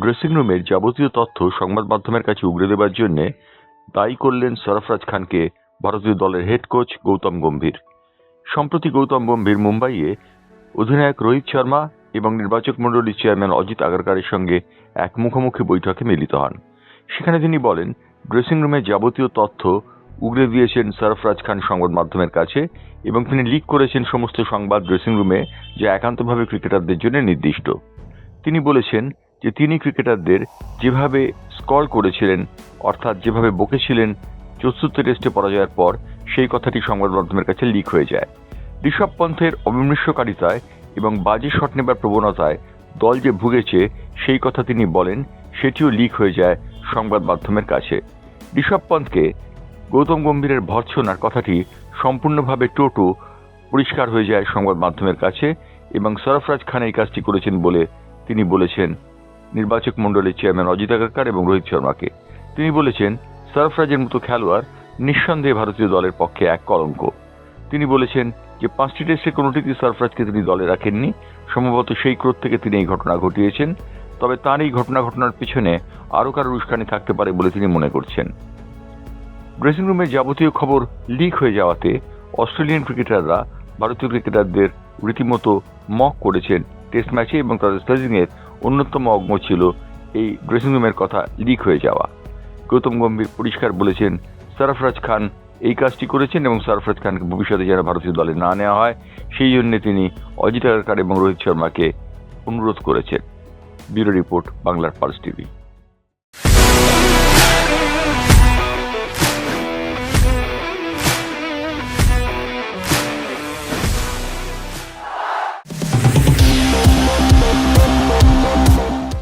Dressing রুমের যাবতীয় তথ্য সংবাদ মাধ্যমের কাছে উগরে দেবার জন্য দায়ী করলেন সরফরাজ খানকে ভারতীয় দলের হেড কোচ গৌতম গম্ভীর। সম্প্রতি গৌতম গম্ভীর মুম্বাইয়ে অধিনায়ক রোহিত শর্মা এবং নির্বাচক মণ্ডলীর চেয়ারম্যান অজিত আগারকারের সঙ্গে এক মুখোমুখি বৈঠকে মিলিত হন। সেখানে তিনি বলেন ড্রেসিং রুমের যাবতীয় তথ্য উগরে দিয়েছেন সরফরাজ খান সংবাদ মাধ্যমের কাছে এবং তিনি লিক করেছেন সমস্ত সংবাদ ড্রেসিং রুমে যা একান্তভাবে ক্রিকেটারদের জন্য নির্দিষ্ট। তিনি বলেছেন যে তিনি ক্রিকেটারদের যেভাবে স্কল করেছিলেন, অর্থাৎ যেভাবে বকেছিলেন চতুর্থ টেস্টে পরাজয়ের পর, সেই কথাটি সংবাদ মাধ্যমের কাছে লিক হয়ে যায়। ঋষভ পন্থের অবিমৃষ্যকারিতায় এবং বাজে শট নেবার প্রবণতায় দল যে ভুগেছে, সেই কথা তিনি বলেন, সেটিও লিক হয়ে যায় সংবাদ মাধ্যমের কাছে। ঋষভ পন্থকে গৌতম গম্ভীরের ভর্ৎসনার কথাটি সম্পূর্ণভাবে টোটো পরিষ্কার হয়ে যায় সংবাদ মাধ্যমের কাছে এবং সরফরাজ খান এই কাজটি করেছেন বলে তিনি বলেছেন। নির্বাচক মণ্ডলের চেয়ারম্যান অজিত আগারকার এবং রোহিত শর্মাকে। তিনি বলেছেন, সরফরাজের মতো খেলোয়াড় নিঃসন্দেহে ভারতীয় দলের পক্ষে এক কলঙ্ক। তিনি বলেছেন যে, পাঁচটি টেস্টের কোনোটিতে সরফরাজকে তিনি দলে রাখেননি। সম্ভবত সেই ক্রোধ থেকে তিনি এই ঘটনা ঘটিয়েছেন। তবে তার এই ঘটনা ঘটনার পিছনে আরও কারও উস্কানি থাকতে পারে বলে তিনি মনে করছেন। ড্রেসিং রুমের যাবতীয় খবর লিক হয়ে যাওয়াতে অস্ট্রেলিয়ান ক্রিকেটাররা, ভারতীয় ক্রিকেটারদের রীতিমতো মক করেছেন টেস্ট ম্যাচে এবং তাদের স্লেজিংয়ের অন্যতম অগ্ন ছিল। এই ড্রেসিংরুমের কথা লিক হয়ে যাওয়া। গৌতম গম্ভীর পরিষ্কার বলেছেন, সরফরাজ খান এই কাজটি করেছেন এবং সরফরাজ খানকে ভবিষ্যতে যেন ভারতীয় দলে না নেওয়া হয়, সেই জন্যে তিনি অজিত আগারকার এবং রোহিত শর্মাকে অনুরোধ করেছেন। ব্যুরো রিপোর্ট, বাংলার পালস টিভি।